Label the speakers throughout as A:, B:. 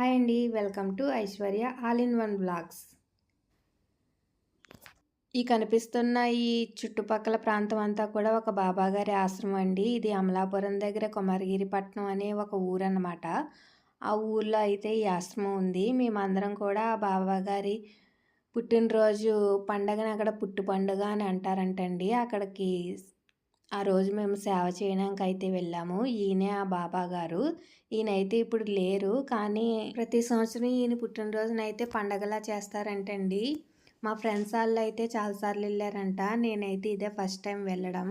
A: Hi అండి welcome to Aishwarya all in one blogs ఈ కనిపిస్తున్న ఈ చుట్టుపక్కల ప్రాంతం అంతా కూడా ఒక బాబాగారి ఆశ్రమం అండి. ఇది అమలాపురం దగ్గర కుమారగిరిపట్నం అనే ఒక ఊరు అన్నమాట ఆ ఊర్లో అయితే ఈ ఆశ్రమం ఉంది. మేమందరం కూడా ఆ బాబాగారి పుట్టినరోజు పండగని అక్కడ పుట్టు పండుగ అని అంటారంటండి. అక్కడికి ఆ రోజు మేము సేవ చేయడానికి అయితే వెళ్ళాము. ఈయనే ఆ బాబా గారు. ఈయనైతే ఇప్పుడు లేరు. కానీ ప్రతి సంవత్సరం ఈయన పుట్టినరోజునైతే పండగలా చేస్తారంటండి. మా ఫ్రెండ్స్ వాళ్ళు అయితే చాలాసార్లు వెళ్ళారంట. నేనైతే ఇదే ఫస్ట్ టైం వెళ్ళడం.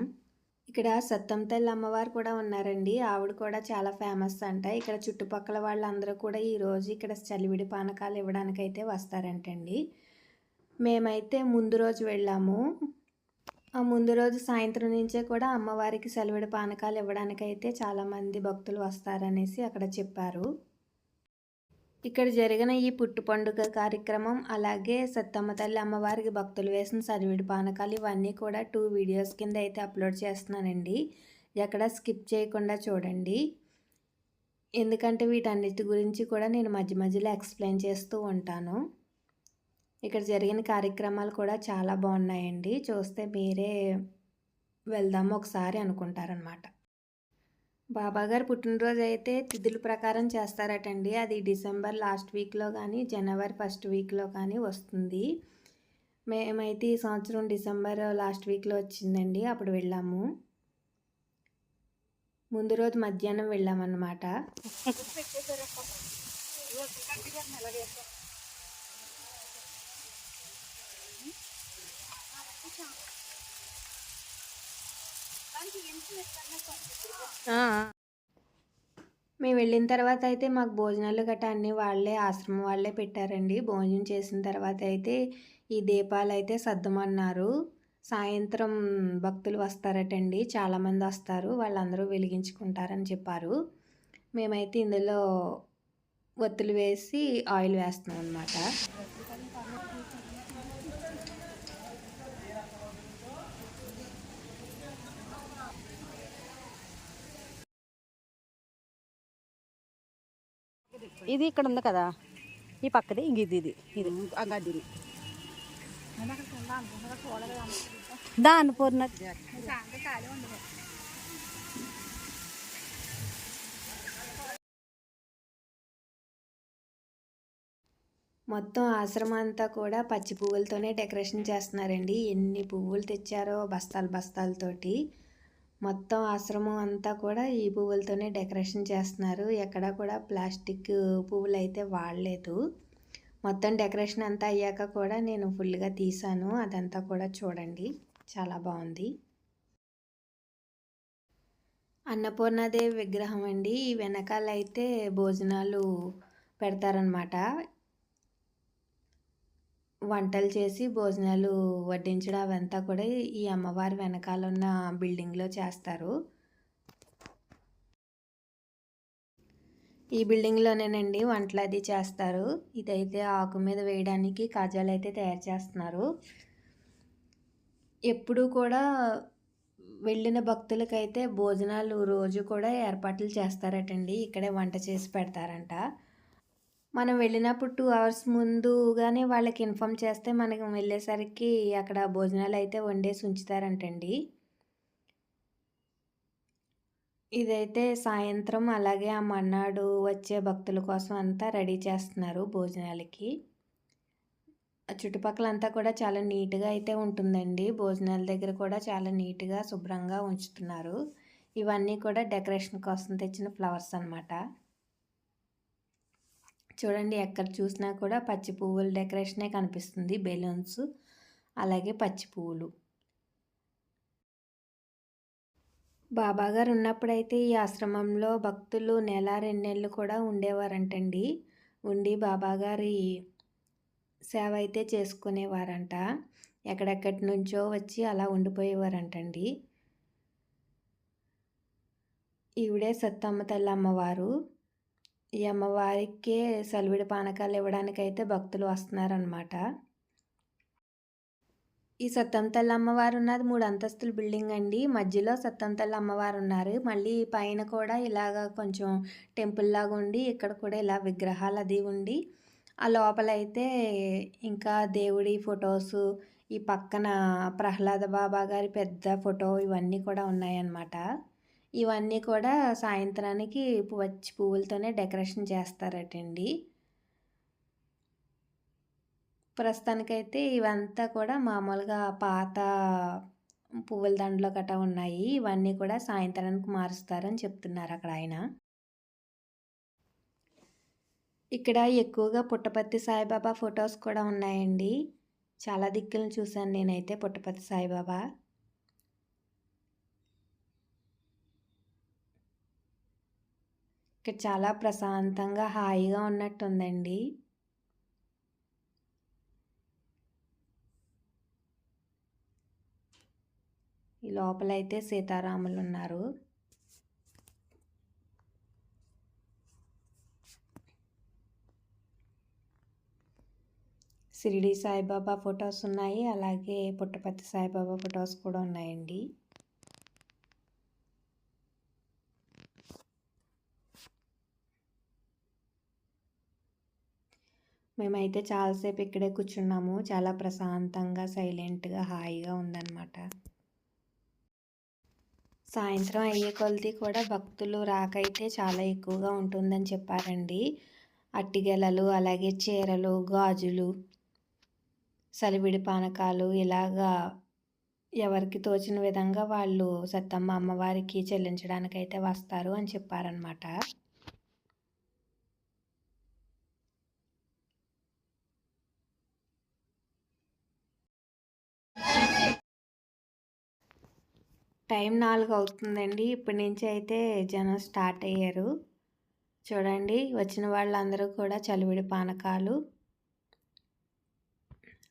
A: ఇక్కడ సత్తం తల్లి అమ్మవారు కూడా ఉన్నారండి. ఆవిడ కూడా చాలా ఫేమస్ అంట. ఇక్కడ చుట్టుపక్కల వాళ్ళందరూ కూడా ఈరోజు ఇక్కడ చలివిడి పానకాలు ఇవ్వడానికి అయితే వస్తారంటండి. మేమైతే ముందు రోజు వెళ్ళాము. ఆ ముందు రోజు సాయంత్రం నుంచే కూడా అమ్మవారికి సెలవిడి పానకాలు ఇవ్వడానికి అయితే చాలామంది భక్తులు వస్తారనేసి అక్కడ చెప్పారు. ఇక్కడ జరిగిన ఈ పుట్టు పండుగ కార్యక్రమం అలాగే సత్తమ్మ తల్లి అమ్మవారికి భక్తులు వేసిన సరివిడి పానకాలు ఇవన్నీ కూడా టూ వీడియోస్ కింద అయితే అప్లోడ్ చేస్తున్నానండి. ఎక్కడ స్కిప్ చేయకుండా చూడండి. ఎందుకంటే వీటన్నిటి గురించి కూడా నేను మధ్య మధ్యలో ఎక్స్ప్లెయిన్ చేస్తూ ఉంటాను. ఇక్కడ జరిగిన కార్యక్రమాలు కూడా చాలా బాగున్నాయండి. చూస్తే మీరే వెళ్దాము ఒకసారి అనుకుంటారనమాట బాబాగారు పుట్టినరోజు అయితే తిథుల ప్రకారం చేస్తారటండి. అది డిసెంబర్ లాస్ట్ వీక్లో కానీ జనవరి ఫస్ట్ వీక్లో కానీ వస్తుంది. మేమైతే ఈ సంవత్సరం డిసెంబర్ లాస్ట్ వీక్లో వచ్చిందండి. అప్పుడు వెళ్ళాము. ముందు రోజు మధ్యాహ్నం వెళ్ళామన్నమాట. మేము వెళ్ళిన తర్వాత అయితే మాకు భోజనాలు గట్రా అన్నీ వాళ్ళే ఆశ్రమం వాళ్ళే పెట్టారండి. భోజనం చేసిన తర్వాత అయితే ఈ దీపాలు అయితే సర్దమన్నారు. సాయంత్రం భక్తులు వస్తారటండి. చాలామంది వస్తారు. వాళ్ళందరూ వెలిగించుకుంటారని చెప్పారు. మేమైతే ఇందులో ఒత్తులు వేసి ఆయిల్ వేస్తున్నాం అనమాట
B: ఇది ఇక్కడ ఉంది కదా. ఈ పక్కది ఇంక ఇది ఇది ఇది. అంగది దాని పూర్ణ
A: మొత్తం ఆశ్రమం అంతా కూడా పచ్చి పువ్వులతోనే డెకరేషన్ చేస్తున్నారండి. ఎన్ని పువ్వులు తెచ్చారో బస్తాలు బస్తాలతోటి. మొత్తం ఆశ్రమం అంతా కూడా ఈ పువ్వులతోనే డెకరేషన్ చేస్తున్నారు. ఎక్కడ కూడా ప్లాస్టిక్ పువ్వులు అయితే వాడలేదు. మొత్తం డెకరేషన్ అంతా అయ్యాక కూడా నేను ఫుల్గా తీసాను అదంతా కూడా చూడండి. చాలా బాగుంది. అన్నపూర్ణాదేవి విగ్రహం అండి. ఈ వెనకాల అయితే భోజనాలు పెడతారనమాట వంటలు చేసి భోజనాలు వడ్డించడం అవంతా కూడా ఈ అమ్మవారి వెనకాల ఉన్న బిల్డింగ్లో చేస్తారు. ఈ బిల్డింగ్లోనేనండి వంటలు అది చేస్తారు. ఇదైతే ఆకు మీద వేయడానికి కాజాలు అయితే తయారు చేస్తున్నారు. ఎప్పుడూ కూడా వెళ్ళిన భక్తులకైతే భోజనాలు రోజు కూడా ఏర్పాట్లు చేస్తారటండి. ఇక్కడే వంట చేసి పెడతారంట. మనం వెళ్ళినప్పుడు టూ అవర్స్ ముందుగానే వాళ్ళకి ఇన్ఫామ్ చేస్తే మనకి వెళ్ళేసరికి అక్కడ భోజనాలు అయితే వండేసి ఉంచుతారంటండి. ఇదైతే సాయంత్రం అలాగే ఆ మన్నాడు వచ్చే భక్తుల కోసం అంతా రెడీ చేస్తున్నారు భోజనాలకి. చుట్టుపక్కల అంతా కూడా చాలా నీట్గా అయితే ఉంటుందండి. భోజనాల దగ్గర కూడా చాలా నీట్గా శుభ్రంగా ఉంచుతున్నారు. ఇవన్నీ కూడా డెకరేషన్ కోసం తెచ్చిన ఫ్లవర్స్ అనమాట చూడండి ఎక్కడ చూసినా కూడా పచ్చి పువ్వుల డెకరేషనే కనిపిస్తుంది. బెలూన్స్ అలాగే పచ్చి పువ్వులు. బాబాగారు ఉన్నప్పుడైతే ఈ ఆశ్రమంలో భక్తులు నెల రెండేళ్ళు కూడా ఉండేవారంటండి. ఉండి బాబాగారి సేవ అయితే చేసుకునేవారంట. ఎక్కడెక్కడి నుంచో వచ్చి అలా ఉండిపోయేవారంటండి. ఈవిడే సత్తమ్మ తల్లి అమ్మవారు. ఈ అమ్మవారికే సలివిడి పానకాలు ఇవ్వడానికైతే భక్తులు వస్తున్నారనమాట ఈ సత్తంతల్లి అమ్మవారు ఉన్నది మూడు అంతస్తుల బిల్డింగ్ అండి. మధ్యలో సత్తంతల్లి అమ్మవారు ఉన్నారు. మళ్ళీ పైన కూడా ఇలాగ కొంచెం టెంపుల్ లాగా ఉండి ఇక్కడ కూడా ఇలా విగ్రహాలు అది ఉండి ఆ లోపల అయితే ఇంకా దేవుడి ఫొటోస్ ఈ పక్కన ప్రహ్లాద బాబా గారి పెద్ద ఫోటో ఇవన్నీ కూడా ఉన్నాయన్నమాట. ఇవన్నీ కూడా సాయంత్రానికి వచ్చి పువ్వులతోనే డెకరేషన్ చేస్తారటండి. ప్రస్తుతానికైతే ఇవంతా కూడా మామూలుగా పాత పువ్వుల దండలో గట్రా ఉన్నాయి. ఇవన్నీ కూడా సాయంత్రానికి మారుస్తారని చెప్తున్నారు అక్కడ ఆయన. ఇక్కడ ఎక్కువగా పుట్టపర్తి సాయిబాబా ఫొటోస్ కూడా ఉన్నాయండి. చాలా దిక్కులను చూశాను నేనైతే పుట్టపర్తి సాయిబాబా. ఇక్కడ చాలా ప్రశాంతంగా హాయిగా ఉన్నట్టుందండి. ఈ లోపలైతే సీతారాములు ఉన్నారు షిరిడి సాయిబాబా ఫొటోస్ ఉన్నాయి. అలాగే పుట్టపర్తి సాయిబాబా ఫొటోస్ కూడా ఉన్నాయండి. మేమైతే చాలాసేపు ఇక్కడే కూర్చున్నాము. చాలా ప్రశాంతంగా సైలెంట్గా హాయిగా ఉందన్నమాట. సాయంత్రం అయ్యే కొలది కూడా భక్తులు రాకైతే చాలా ఎక్కువగా ఉంటుందని చెప్పారండి. అట్టిగెలలు అలాగే చీరలు గాజులు సలివిడి పానకాలు ఇలాగా ఎవరికి తోచిన విధంగా వాళ్ళు సత్తమ్మ అమ్మవారికి చెల్లించడానికైతే వస్తారు అని చెప్పారనమాట టైం నాలుగు అవుతుందండి. ఇప్పటి నుంచి అయితే జనం స్టార్ట్ అయ్యారు. చూడండి వచ్చిన వాళ్ళందరూ కూడా చలివిడి పానకాలు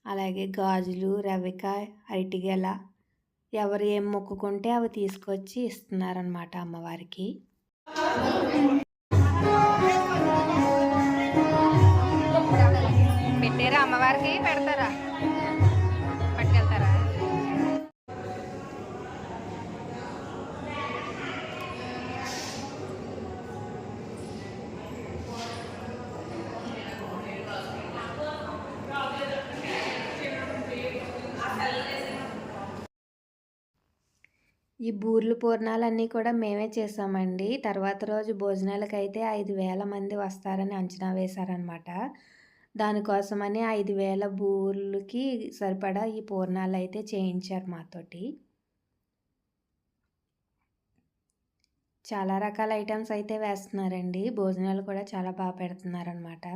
A: అలాగే గాజులు రవిక అరటిగెల ఎవరు ఏం మొక్కుకుంటే అవి తీసుకొచ్చి ఇస్తున్నారనమాట అమ్మవారికి.
B: పెట్టారా అమ్మవారికి? పెడతారా?
A: ఈ బూర్లు పూర్ణాలన్నీ కూడా మేమే చేసామండి. తర్వాత రోజు భోజనాలకైతే ఐదు వేల మంది వస్తారని అంచనా వేశారనమాట దానికోసమని ఐదు వేల బూర్లకి సరిపడా ఈ పూర్ణాలు అయితే చేయించారు మాతోటి. చాలా రకాల ఐటమ్స్ అయితే వేస్తున్నారండి. భోజనాలు కూడా చాలా బాగా పెడుతున్నారనమాట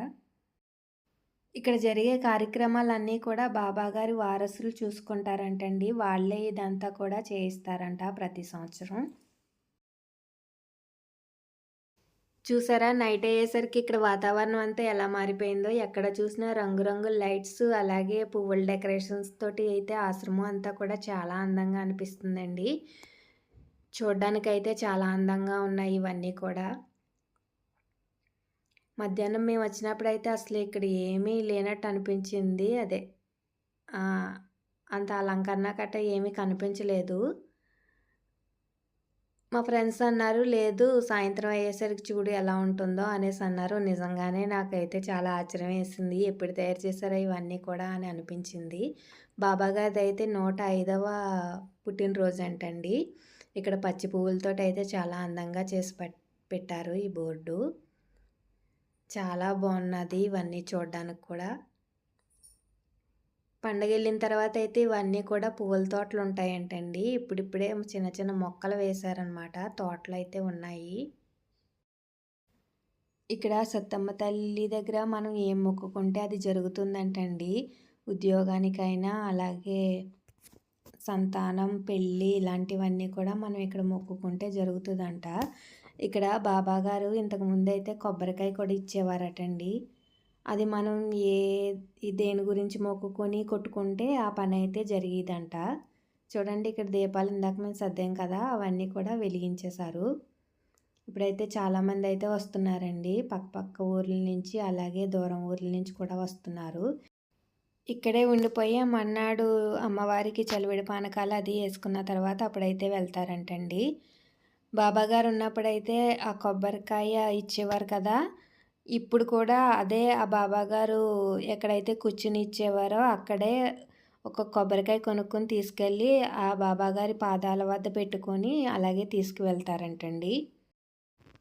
A: ఇక్కడ జరిగే కార్యక్రమాలన్నీ కూడా బాబాగారి వారసులు చూసుకుంటారంటండి. వాళ్ళే ఇదంతా కూడా చేయిస్తారంట ప్రతి సంవత్సరం. చూసారా? నైట్ అయ్యేసరికి ఇక్కడ వాతావరణం అంతా ఎలా మారిపోయిందో ఎక్కడ చూసినా రంగురంగుల లైట్స్ అలాగే పువ్వుల డెకరేషన్స్ తోటి అయితే ఆశ్రమం అంతా కూడా చాలా అందంగా అనిపిస్తుందండి. చూడ్డానికైతే చాలా అందంగా ఉన్నాయి ఇవన్నీ కూడా. మధ్యాహ్నం మేము వచ్చినప్పుడైతే అసలు ఇక్కడ ఏమీ లేనట్టు అనిపించింది అదే. అంత అలంకరణ కట్ట ఏమీ కనిపించలేదు. మా ఫ్రెండ్స్ అన్నారు లేదు సాయంత్రం అయ్యేసరికి చూడు ఎలా ఉంటుందో అనేసి అన్నారు. నిజంగానే నాకైతే చాలా ఆశ్చర్యం వేసింది. ఎప్పుడు తయారు చేశారో ఇవన్నీ కూడా అని అనిపించింది. బాబాగారిది అయితే నూట ఐదవ పుట్టినరోజు అంటండి ఇక్కడ పచ్చి పువ్వులతో అయితే చాలా అందంగా చేసి పెట్టారు ఈ బోర్డు. చాలా బాగున్నది ఇవన్నీ చూడడానికి కూడా. పండగ వెళ్ళిన తర్వాత అయితే ఇవన్నీ కూడా పువ్వుల తోటలు ఉంటాయంటండి ఇప్పుడిప్పుడే చిన్న చిన్న మొక్కలు వేశారనమాట తోటలు అయితే ఉన్నాయి. ఇక్కడ సత్తమ్మ తల్లి దగ్గర మనం ఏం మొక్కుకుంటే అది జరుగుతుందంటండి. ఉద్యోగానికైనా అలాగే సంతానం పెళ్ళి ఇలాంటివన్నీ కూడా మనం ఇక్కడ మొక్కుకుంటే జరుగుతుందంట. ఇక్కడ బాబా గారు ఇంతకు ముందు అయితే కొబ్బరికాయ కూడా ఇచ్చేవారటండి. అది మనం ఏ దేని గురించి మొక్కుకొని కొట్టుకుంటే ఆ పని అయితే జరిగేదంట. చూడండి ఇక్కడ దీపాలు ఇందాక మేము సర్దాం కదా అవన్నీ కూడా వెలిగించేశారు. ఇప్పుడైతే చాలామంది అయితే వస్తున్నారండి. పక్క పక్క ఊర్ల నుంచి అలాగే దూరం ఊర్ల నుంచి కూడా వస్తున్నారు. ఇక్కడే ఉండిపోయి మన్నాడు అమ్మవారికి చలివిడి పానకాలు అది వేసుకున్న తర్వాత అప్పుడైతే వెళ్తారంటండి. బాబాగారు ఉన్నప్పుడైతే ఆ కొబ్బరికాయ ఇచ్చేవారు కదా. ఇప్పుడు కూడా అదే ఆ బాబాగారు ఎక్కడైతే కూర్చుని ఇచ్చేవారో అక్కడే ఒక కొబ్బరికాయ కొనుక్కొని తీసుకెళ్ళి ఆ బాబాగారి పాదాల వద్ద పెట్టుకొని అలాగే తీసుకువెళ్తారంటండి.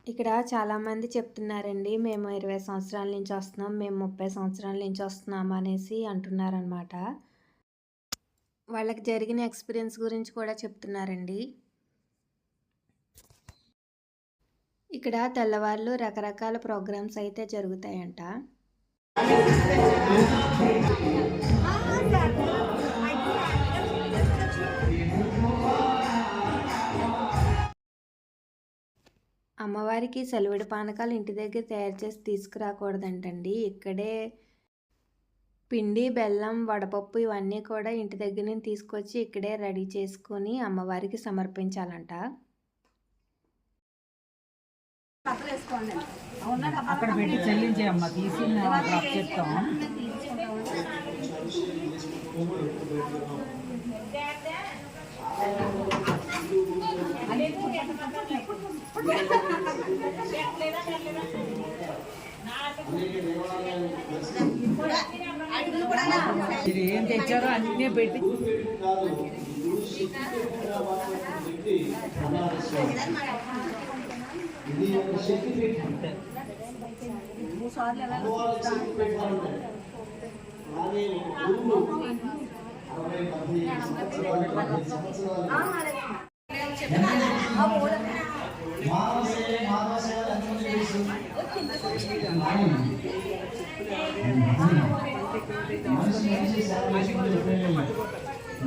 A: ఇక్కడ చాలామంది చెప్తున్నారండి మేము ఇరవై సంవత్సరాల నుంచి వస్తున్నాం మేము ముప్పై సంవత్సరాల నుంచి వస్తున్నాం అనేసి అంటున్నారనమాట వాళ్ళకి జరిగిన ఎక్స్పీరియన్స్ గురించి కూడా చెప్తున్నారండి. ఇక్కడ తెల్లవాళ్ళు రకరకాల ప్రోగ్రామ్స్ అయితే జరుగుతాయంట. అమ్మవారికి సెలవిడి పానకాలు ఇంటి దగ్గర తయారు చేసి తీసుకురాకూడదంటండి. ఇక్కడే పిండి బెల్లం వడపప్పు ఇవన్నీ కూడా ఇంటి దగ్గర నుంచి తీసుకొచ్చి ఇక్కడే రెడీ చేసుకొని అమ్మవారికి సమర్పించాలంట.
C: అక్కడ పెట్టి చెల్లించే అమ్మ తీసి అప్పు చెప్తాం. ఇది ఏం తెచ్చారో అన్నీ పెట్టి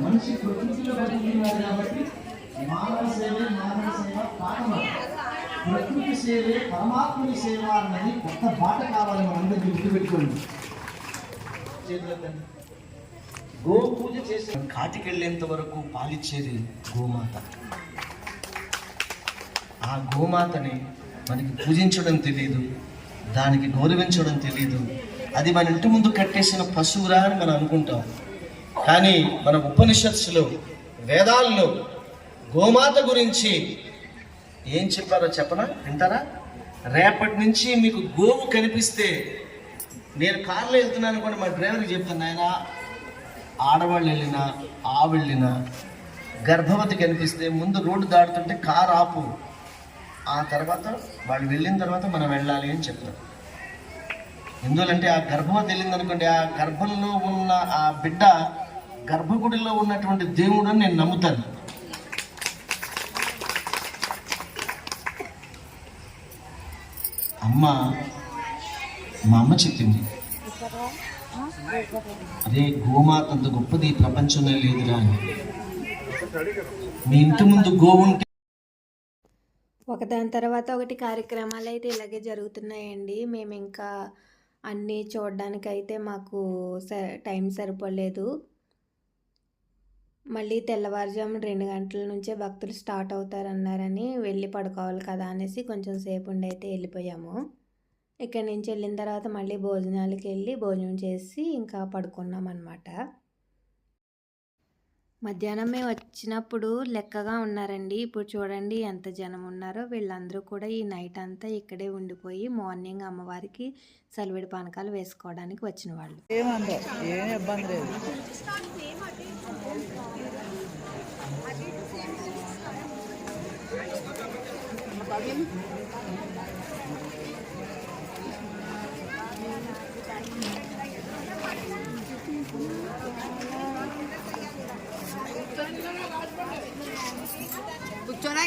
D: మనిషి ప్రకృతిలో బతికినారు కాబట్టి మానవ సేవే మానవ సేవ పాఠమ ప్రకృతి సేవే పరమాత్మని సేవ అన్నది కొత్త బాట కావాలి మనందరికీ గుర్తుపెట్టుకోండి. గో పూజ చేసే కాటికెళ్ళేంత వరకు పాలిచ్చేది గోమాత. ఆ గోమాతని మనకి పూజించడం తెలియదు దానికి గౌరవించడం తెలియదు అది మన ఇంటి ముందు కట్టేసిన పశువురా అని మనం అనుకుంటాం. కానీ మన ఉపనిషత్సులో వేదాల్లో గోమాత గురించి ఏం చెప్పారో చెప్పనా? వింటారా? రేపటి నుంచి మీకు గోవు కనిపిస్తే నేను కార్లో వెళ్తున్నాను అనుకోండి మా డ్రైవర్కి చెప్తాను ఆయన ఆడవాళ్ళు వెళ్ళినా ఆ వెళ్ళినా గర్భవతి కనిపిస్తే ముందు రోడ్డు దాటుతుంటే కారు ఆపు. ఆ తర్వాత వాళ్ళు వెళ్ళిన తర్వాత మనం వెళ్ళాలి అని చెప్తారు. ఎందుకంటే ఆ గర్భవతి వెళ్ళింది అనుకోండి ఆ గర్భంలో ఉన్న ఆ బిడ్డ గర్భగుడిలో ఉన్నటువంటి దేవుడు అని నేను నమ్ముతాను. అమ్మ మా అమ్మ చెప్పింది. అదే గోమాత అంత గొప్పది ఈ ప్రపంచంలో లేదురా అని. మీ ఇంటి ముందు గోవుంటే
A: ఒకదాని తర్వాత ఒకటి కార్యక్రమాలు అయితే ఇలాగే జరుగుతున్నాయండి. మేము ఇంకా అన్నీ చూడడానికైతే మాకు స టైం సరిపోలేదు. మళ్ళీ తెల్లవారుజామున రెండు గంటల నుంచే భక్తులు స్టార్ట్ అవుతారన్నారని వెళ్ళి పడుకోవాలి కదా అనేసి కొంచెం సేపు ఉండి అయితే వెళ్ళిపోయాము. ఇక్కడి నుంచి వెళ్ళిన తర్వాత మళ్ళీ భోజనాలకి వెళ్ళి భోజనం చేసి ఇంకా పడుకున్నాం అనమాట మధ్యాహ్నం మేము వచ్చినప్పుడు లెక్కగా ఉన్నారండి. ఇప్పుడు చూడండి ఎంత జనం ఉన్నారో. వీళ్ళందరూ కూడా ఈ నైట్ అంతా ఇక్కడే ఉండిపోయి మార్నింగ్ అమ్మవారికి సలివిడి పానకాలు వేసుకోవడానికి వచ్చిన వాళ్ళు.
C: ఇబ్బంది లేదు.
A: కూర్చోనా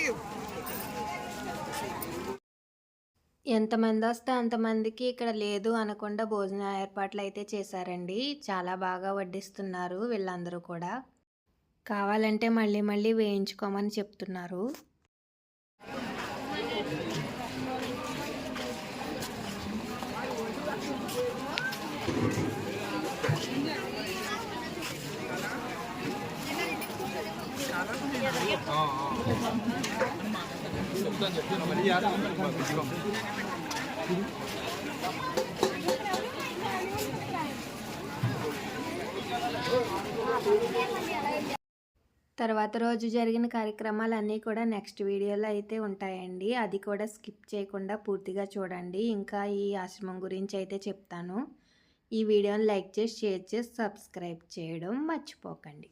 A: ఎంతమంది వస్తే అంతమందికి ఇక్కడ లేదు అనకుండా భోజన ఏర్పాట్లు అయితే చేశారండి. చాలా బాగా వడ్డిస్తున్నారు వీళ్ళందరూ కూడా. కావాలంటే మళ్ళీ మళ్ళీ వేయించుకోమని చెప్తున్నారు. తర్వాత రోజు జరిగిన కార్యక్రమాలన్నీ కూడా నెక్స్ట్ వీడియోలో అయితే ఉంటాయండి. అది కూడా స్కిప్ చేయకుండా పూర్తిగా చూడండి. ఇంకా ఈ ఆశ్రమం గురించి అయితే చెప్తాను. ఈ వీడియోని లైక్ చేసి షేర్ చేసి సబ్స్క్రైబ్ చేయడం మర్చిపోకండి.